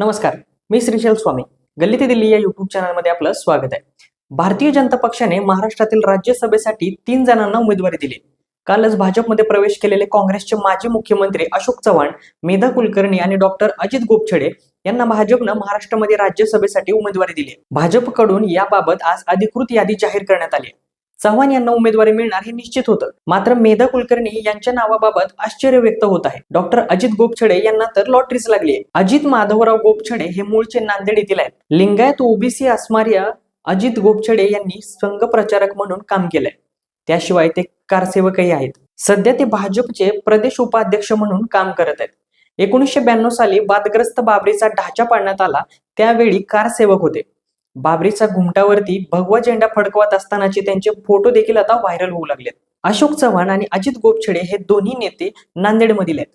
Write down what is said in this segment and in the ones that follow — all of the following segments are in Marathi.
नमस्कार मी श्रीशैल स्वामी. गल्ली ते दिल्ली या युट्यूब चॅनलमध्ये आपलं स्वागत आहे. भारतीय जनता पक्षाने महाराष्ट्रातील राज्यसभेसाठी तीन जणांना उमेदवारी दिली. कालच भाजपमध्ये प्रवेश केलेले काँग्रेसचे माजी मुख्यमंत्री अशोक चव्हाण मेधा कुलकर्णी आणि डॉक्टर अजित गोपछडे यांना भाजपनं महाराष्ट्रामध्ये राज्यसभेसाठी उमेदवारी दिली. भाजपकडून याबाबत आज अधिकृत यादी जाहीर करण्यात आली चव्हाण यांना उमेदवारी मिळणार हे निश्चित होतं. मात्र मेधा कुलकर्णी यांच्या नावाबाबत आश्चर्य व्यक्त होत आहे. डॉक्टर अजित गोपछडे यांना तर लॉटरीच लागली आहे. अजित माधवराव गोपछडे हे मूळचे नांदेड येथील आहेत. लिंगायत ओबीसी असणाऱ्या अजित गोपछडे यांनी संघ प्रचारक म्हणून काम केलंय. त्याशिवाय ते कारसेवकही आहेत. सध्या ते भाजपचे प्रदेश उपाध्यक्ष म्हणून काम करत आहेत. एकोणीसशे ब्याण्णव साली वादग्रस्त बाबरीचा ढाचा पाडण्यात आला. त्यावेळी कारसेवक होते. बाबरीचा घुमटावरती भगवा झेंडा फडकवत असतानाचे त्यांचे फोटो देखील आता व्हायरल होऊ लागलेत. अशोक चव्हाण आणि अजित गोपछडे हे दोन्ही नेते नांदेडमधील आहेत.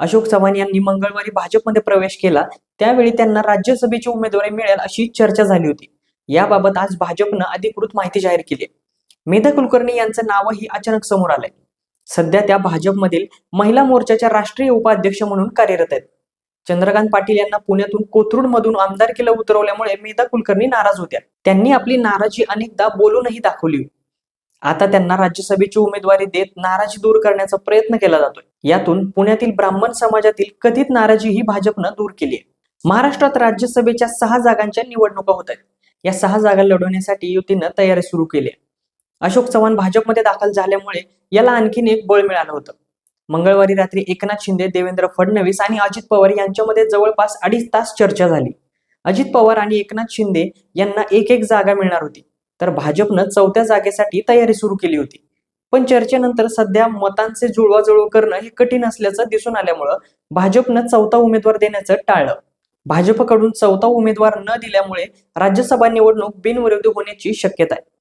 अशोक चव्हाण यांनी मंगळवारी भाजपमध्ये प्रवेश केला त्यावेळी त्यांना राज्यसभेची उमेदवारी मिळेल अशी चर्चा झाली होती. याबाबत आज भाजपनं अधिकृत माहिती जाहीर केली मेधा कुलकर्णी यांचं नावही अचानक समोर आलंय. सध्या त्या भाजपमधील महिला मोर्चाच्या राष्ट्रीय उपाध्यक्ष म्हणून कार्यरत आहेत. चंद्रकांत पाटील यांना पुण्यातून कोथरूड मधून आमदारकीला उतरवल्यामुळे मेधा कुलकर्णी नाराज होत्या. त्यांनी आपली नाराजी अनेकदा बोलूनही दाखवली. आता त्यांना राज्यसभेची उमेदवारी देत नाराजी दूर करण्याचा प्रयत्न केला जातोय. यातून पुण्यातील ब्राह्मण समाजातील कथित नाराजी ही भाजपनं दूर केली आहे महाराष्ट्रात राज्यसभेच्या सहा जागांच्या निवडणुका होत आहेत. या सहा जागा लढवण्यासाठी युतीनं तयारी सुरू केली आहे. अशोक चव्हाण भाजपमध्ये दाखल झाल्यामुळे याला आणखीन एक बळ मिळालं होतं. मंगळवारी रात्री एकनाथ शिंदे देवेंद्र फडणवीस आणि अजित पवार यांच्यामध्ये जवळपास अडीच तास चर्चा झाली. अजित पवार आणि एकनाथ शिंदे यांना एक एक जागा मिळणार होती. तर भाजपनं चौथ्या जागेसाठी तयारी सुरू केली होती. पण चर्चेनंतर सध्या मतांचे जुळवाजुळव करणं हे कठीण असल्याचं दिसून आल्यामुळं भाजपनं चौथा उमेदवार देण्याचं टाळलं. भाजपकडून चौथा उमेदवार न दिल्यामुळे राज्यसभा निवडणूक बिनविरोधी होण्याची शक्यता आहे.